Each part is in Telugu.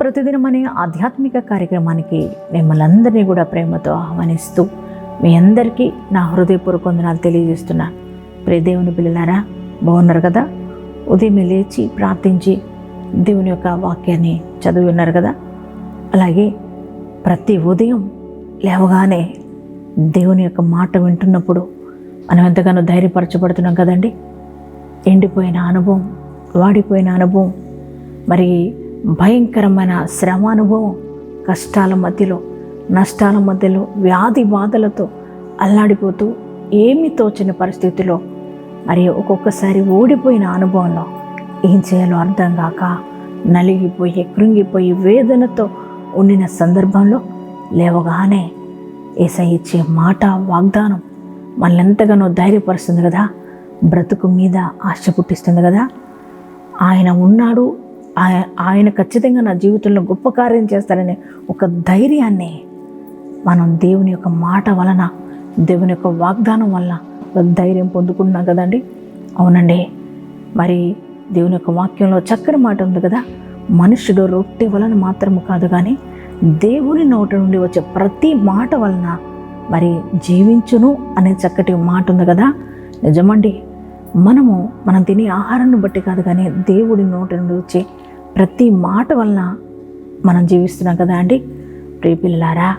ప్రతిదినం అనే ఆధ్యాత్మిక కార్యక్రమానికి మిమ్మల్ని అందరినీ కూడా ప్రేమతో ఆహ్వానిస్తూ మీ అందరికీ నా హృదయపూర్వక వందనాలు తెలియజేస్తున్నాను ప్రియదేవుని పిల్లలారా బాగున్నారు కదా? ఉదయం లేచి ప్రార్థించి దేవుని యొక్క వాక్యాన్ని చదివి ఉన్నారు కదా? అలాగే ప్రతి ఉదయం లేవగానే దేవుని యొక్క మాట వింటున్నప్పుడు మనం ఎంతగానో ధైర్యపరచబడుతున్నాం కదండి? ఎండిపోయిన అనుభవం వాడిపోయిన అనుభవం మరి భయంకరమైన శ్రమ అనుభవం కష్టాల మధ్యలో నష్టాల మధ్యలో వ్యాధి బాధలతో అల్లాడిపోతూ ఏమీ తోచని పరిస్థితిలో మరి ఒక్కొక్కసారి ఓడిపోయిన అనుభవంలో ఏం చేయాలో అర్థం కాక నలిగిపోయి కృంగిపోయి వేదనతో ఉండిన సందర్భంలో లేవగానే ఏసై ఇచ్చే మాట వాగ్దానం మనల్ని ఎంతగానో ధైర్యపరుస్తుంది కదా? బ్రతుకు మీద ఆశ పుట్టిస్తుంది కదా? ఆయన ఉన్నాడు ఆయన ఖచ్చితంగా నా జీవితంలో గొప్ప కార్యం చేస్తారనే ఒక ధైర్యాన్ని మనం దేవుని యొక్క మాట వలన దేవుని యొక్క వాగ్దానం వలన ధైర్యం పొందుకుంటున్నాం కదండి? అవునండి. మరి దేవుని యొక్క వాక్యంలో చక్కని మాట ఉంది కదా? మనుషుడు రొట్టె వలన మాత్రము కాదు కానీ దేవుని నోట నుండి వచ్చే ప్రతి మాట వలన మరి జీవించును అనే చక్కటి మాట ఉంది కదా? నిజమండి. మనము మనం తినే ఆహారాన్ని బట్టి కాదు కానీ దేవుడి నోటి నుండి వచ్చే ప్రతి మాట వలన మనం జీవిస్తున్నాం కదా అండి? ప్రియపిల్లారా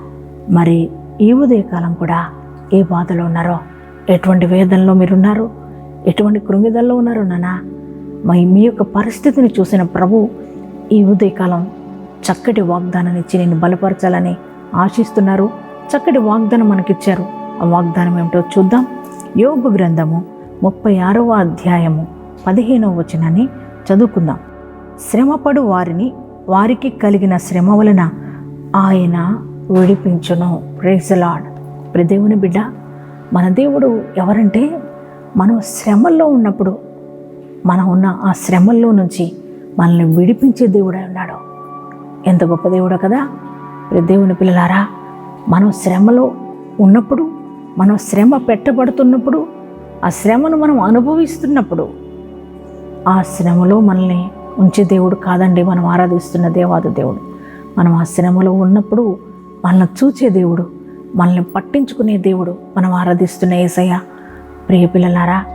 మరి ఈ ఉదయకాలం కూడా ఏ బాధలో ఉన్నారో ఎటువంటి వేదనలో మీరున్నారు ఎటువంటి కృంగిదల్లో ఉన్నారో నానా మరి మీ యొక్క పరిస్థితిని చూసిన ప్రభు ఈ ఉదయకాలం చక్కటి వాగ్దానం ఇచ్చి నేను బలపరచాలని ఆశిస్తున్నారు. చక్కటి వాగ్దానం మనకిచ్చారు. ఆ వాగ్దానం ఏమిటో చూద్దాం. యోగు గ్రంథము ముప్పై ఆరవ అధ్యాయము పదిహేనవ వచనాన్ని చదువుకుందాం. శ్రమపడు వారిని వారికి కలిగిన శ్రమ వలన ఆయన విడిపించును. ప్రేజలాడ్ దేవుని బిడ్డ మన దేవుడు ఎవరంటే మనం శ్రమల్లో ఉన్నప్పుడు మనం ఉన్న ఆ శ్రమల్లో నుంచి మనల్ని విడిపించే దేవుడై ఉన్నాడు. ఎంత గొప్ప దేవుడో కదా! దేవుని పిల్లలారా మనం శ్రమలో ఉన్నప్పుడు మనం శ్రమ పెట్టబడుతున్నప్పుడు ఆ శ్రమను మనం అనుభవిస్తున్నప్పుడు ఆ శ్రమలో మనల్ని ఉంచే దేవుడు కాదండి. మనం ఆరాధిస్తున్న దేవాది దేవుడు. మనం ఆ శ్రమలో ఉన్నప్పుడు మనల్ని చూచే దేవుడు మనల్ని పట్టించుకునే దేవుడు మనం ఆరాధిస్తున్న ఏసయ్య. ప్రియ పిల్లలారా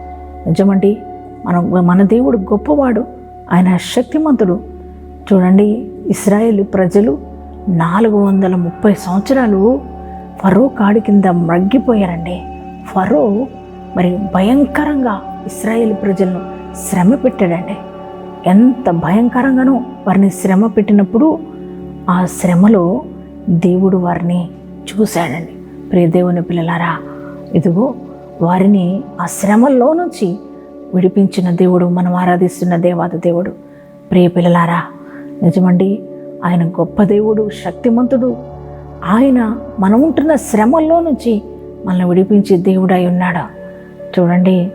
నిజమండి మన మన దేవుడు గొప్పవాడు ఆయన శక్తిమంతుడు. చూడండి ఇస్రాయేల్ ప్రజలు నాలుగు వందల ముప్పై సంవత్సరాలు ఫరో కాడి కింద మగ్గిపోయారండి. ఫరో మరి భయంకరంగా ఇస్రాయేల్ ప్రజలను శ్రమ పెట్టాడండి ఎంత భయంకరంగానో వారిని శ్రమ పెట్టినప్పుడు ఆ శ్రమలో దేవుడు వారిని చూశాడండి. ప్రియ దేవుని పిల్లలారా ఇదిగో వారిని ఆ శ్రమల్లో నుంచి విడిపించిన దేవుడు మనం ఆరాధిస్తున్న దేవాద దేవుడు. ప్రియ పిల్లలారా నిజమండి ఆయన గొప్ప దేవుడు శక్తిమంతుడు. ఆయన మనం ఉంటున్న శ్రమల్లో నుంచి మనల్ని విడిపించే దేవుడై ఉన్నాడు? చూడండి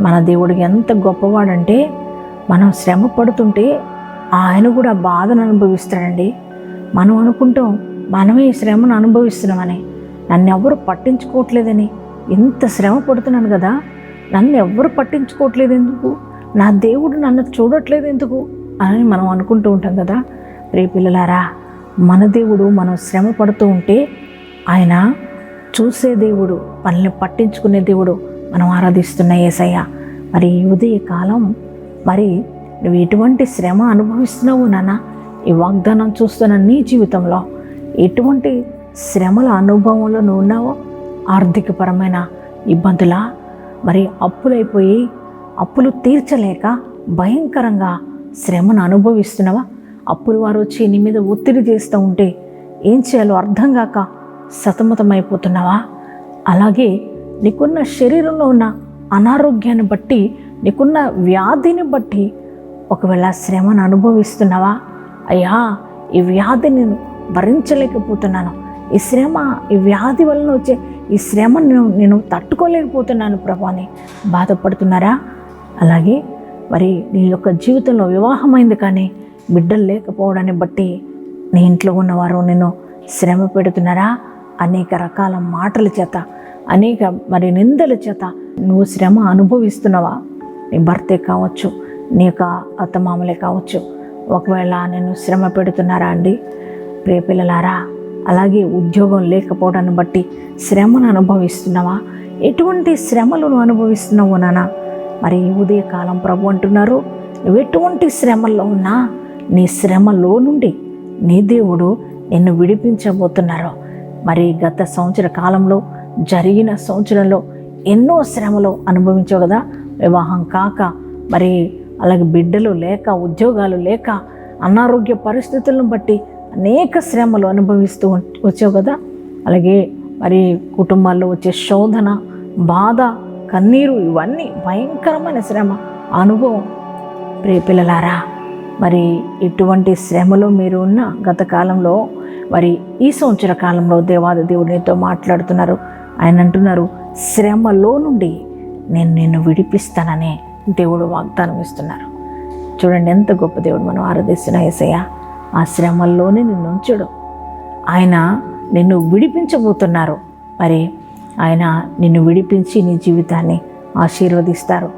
మన దేవుడు ఎంత గొప్పవాడంటే మనం శ్రమ పడుతుంటే ఆయన కూడా బాధను అనుభవిస్తాడండి. మనం అనుకుంటాం మనమే ఈ శ్రమను అనుభవిస్తున్నామని. నన్ను ఎవరు పట్టించుకోవట్లేదని. ఇంత శ్రమ పడుతున్నాను కదా. నన్ను ఎవ్వరు పట్టించుకోవట్లేదు ఎందుకు నా దేవుడు నన్ను చూడట్లేదు ఎందుకు అని మనం అనుకుంటూ ఉంటాం కదా. రే పిల్లలారా మన దేవుడు మనం శ్రమ పడుతూ ఉంటే ఆయన చూసే దేవుడు మనల్ని పట్టించుకునే దేవుడు మనం ఆరాధిస్తున్న ఏసయ్య. మరి ఉదయ కాలం మరి నువ్వు ఎటువంటి శ్రమ అనుభవిస్తున్నావు నాన్న ఈ వాగ్దానం చూస్తున్న నీ జీవితంలో ఎటువంటి శ్రమల అనుభవంలో నువ్వు ఉన్నావో? ఆర్థికపరమైన ఇబ్బందులా? మరి అప్పులైపోయి అప్పులు తీర్చలేక భయంకరంగా శ్రమను అనుభవిస్తున్నావా? అప్పులు వారు వచ్చి నీ మీద ఒత్తిడి చేస్తూ ఉంటే ఏం చేయాలో అర్థం కాక సతమతమైపోతున్నావా? అలాగే నీకున్న శరీరంలో ఉన్న అనారోగ్యాన్ని బట్టి నీకున్న వ్యాధిని బట్టి ఒకవేళ శ్రమను అనుభవిస్తున్నావా? అయ్యా ఈ వ్యాధిని నేను భరించలేకపోతున్నాను. ఈ శ్రమ ఈ వ్యాధి వలన వచ్చే ఈ శ్రమను నేను నేను తట్టుకోలేకపోతున్నాను ప్రభు అని బాధపడుతున్నారా? అలాగే మరి నీ యొక్క జీవితంలో వివాహమైంది కానీ బిడ్డలు లేకపోవడాన్ని బట్టి నీ ఇంట్లో ఉన్నవారు నేను శ్రమ పెడుతున్నారా? అనేక రకాల మాటల చేత అనేక మరి నిందల చేత నువ్వు శ్రమ అనుభవిస్తున్నావా? నీ భర్తే కావచ్చు నీ యొక్క అత్తమామలే కావచ్చు ఒకవేళ నేను శ్రమ పెడుతున్నారా అండి? ప్రియ పిల్లలారా అలాగే ఉద్యోగం లేకపోవడాన్ని బట్టి శ్రమను అనుభవిస్తున్నావా? ఎటువంటి శ్రమలను అనుభవిస్తున్నావు నానా? మరి ఉదయకాలం ప్రభు అంటున్నారు నువ్వు ఎటువంటి శ్రమల్లో ఉన్నా నీ శ్రమలో నుండి నీ దేవుడు నిన్ను విడిపించబోతున్నారు. మరి గత సంవత్సర కాలంలో జరిగిన సంవత్సరంలో ఎన్నో శ్రమలు అనుభవించావు కదా? వివాహం కాక మరి అలాగే బిడ్డలు లేక ఉద్యోగాలు లేక అనారోగ్య పరిస్థితులను బట్టి అనేక శ్రమలు అనుభవిస్తూ ఉం- వచ్చావు కదా? అలాగే మరి కుటుంబాల్లో వచ్చే శోధన బాధ కన్నీరు ఇవన్నీ భయంకరమైన శ్రమ అనుభవం. ప్రియ పిల్లలారా మరి ఇటువంటి శ్రమలో మీరు ఉన్న గత కాలంలో మరి ఈ సంవత్సర కాలంలో దేవాది దేవుడు నీతో మాట్లాడుతున్నారు. ఆయన అంటున్నారు శ్రమలో నుండి నేను నిన్ను విడిపిస్తానని దేవుడు వాగ్దానం ఇస్తున్నారు. చూడండి ఎంత గొప్ప దేవుడు మనం ఆరాధిస్తున్న ఏసయ్య. ఆ శ్రమల్లోనే నిన్ను ఉంచుడు. ఆయన నిన్ను విడిపించబోతున్నారు. మరి ఆయన నిన్ను విడిపించి నీ జీవితాన్ని ఆశీర్వదిస్తారు.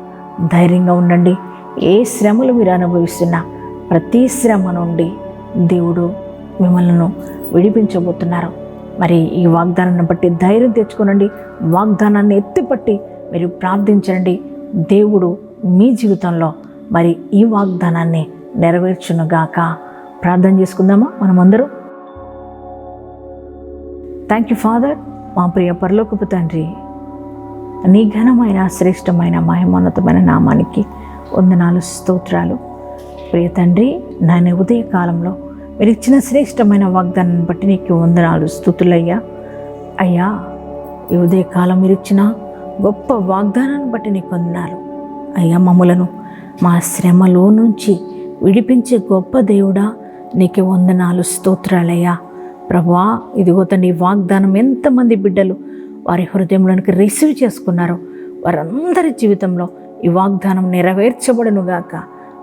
ధైర్యంగా ఉండండి. ఏ శ్రమలు మీరు అనుభవిస్తున్నా ప్రతి శ్రమ నుండి దేవుడు మిమ్మల్ని విడిపించబోతున్నారు. మరి ఈ వాగ్దానాన్ని బట్టి ధైర్యం తెచ్చుకోనండి. వాగ్దానాన్ని ఎత్తిపట్టి మీరు ప్రార్థించండి. దేవుడు మీ జీవితంలో మరి ఈ వాగ్దానాన్ని నెరవేర్చునుగాక. ప్రార్థన చేసుకుందామా? మనమందరం? థ్యాంక్ యూ ఫాదర్ మా ప్రియ పరలోకపు తండ్రి నీ ఘనమైన శ్రేష్టమైన మహిమోన్నతమైన నామానికి వందనాలు స్తోత్రాలు. ప్రియ తండ్రి నాయన ఉదయ కాలంలో మీరు ఇచ్చిన శ్రేష్టమైన వాగ్దానాన్ని బట్టి నీకు వందనాలు స్థుతులయ్యా. అయ్యా ఈ ఉదయ కాలం మీరు ఇచ్చిన గొప్ప వాగ్దానాన్ని బట్టి నీకు వందనాలు. అయ్యా మమ్మలను మా శ్రమలో నుంచి విడిపించే గొప్ప దేవుడా నీకు వందనాలు స్తోత్రాలయ్యా. ప్రభా ఇదిగో తండ్రి వాగ్దానం ఎంతమంది బిడ్డలు వారి హృదయంలోనికి రిసీవ్ చేసుకున్నారో వారందరి జీవితంలో ఈ వాగ్దానం నెరవేర్చబడునుగాక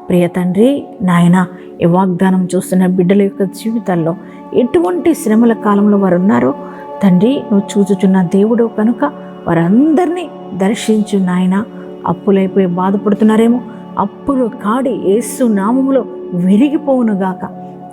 ప్రియ తండ్రి నాయన ఈ వాగ్దానం చూస్తున్న బిడ్డల యొక్క జీవితాల్లో ఎటువంటి శ్రమల కాలంలో వారు ఉన్నారో తండ్రి నువ్వు చూచుచున్న దేవుడు కనుక వారందరినీ దర్శించు నాయన. అప్పులైపోయి బాధపడుతున్నారేమో. అప్పులు కాడి ఏసు నామములో విరిగిపోవునుగాక.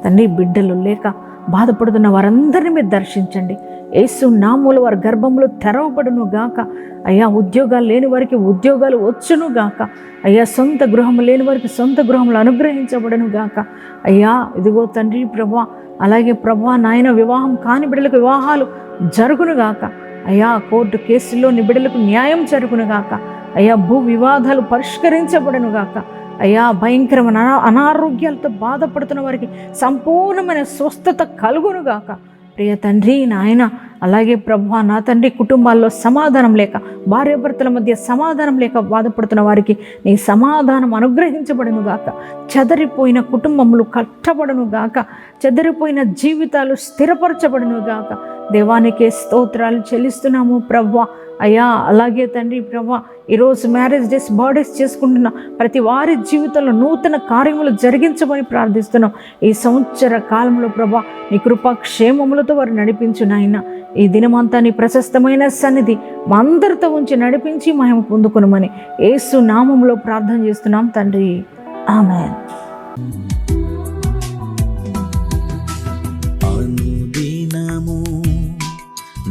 తండ్రి బిడ్డలు లేక బాధపడుతున్న వారందరినీ మీరు దర్శించండి. ఏసు నామూల వారి గర్భంలో తెరవబడును గాక అయ్యా ఉద్యోగాలు లేని వారికి ఉద్యోగాలు వచ్చును గాక అయ్యా సొంత గృహం లేని వారికి సొంత గృహములు అనుగ్రహించబడును గాక అయ్యా ఇదిగో తండ్రి ప్రభా అలాగే ప్రభా నాయన వివాహం కాని బిడ్డలకు వివాహాలు జరుగును గాక అయ్యా కోర్టు కేసుల్లో నిబిడలకు న్యాయం జరుగునుగాక. అయ్యా భూ వివాదాలు పరిష్కరించబడనుగాక అయ్యా భయంకరమైన అనారోగ్యాలతో బాధపడుతున్న వారికి సంపూర్ణమైన స్వస్థత కలుగునుగాక ప్రియ తండ్రి నాయన అలాగే ప్రభు నా తండ్రి కుటుంబాల్లో సమాధానం లేక భార్యాభర్తల మధ్య సమాధానం లేక బాధపడుతున్న వారికి నీ సమాధానం అనుగ్రహించబడను గాక. చెదరిపోయిన కుటుంబములు కట్టబడను గాక. చెదరిపోయిన జీవితాలు స్థిరపరచబడను గాక. దేవానికే స్తోత్రాలు చెల్లిస్తున్నాము ప్రభు అయ్యా అలాగే తండ్రి ప్రభా ఈరోజు మ్యారేజ్ డేస్ బర్త్డేస్ చేసుకుంటున్న ప్రతి వారి జీవితంలో నూతన కార్యములు జరిగించమని ప్రార్థిస్తున్నాం. ఈ సంవత్సర కాలంలో ప్రభా నీ కృపా క్షేమములతో వారు నడిపించు నాయన. ఈ దినమంతా నీ ప్రశస్తమైన సన్నిధి మా అందరితో ఉంచి నడిపించి మహిమ పొందుకునమని ఏసు నామంలో ప్రార్థన చేస్తున్నాం తండ్రి. ఆమె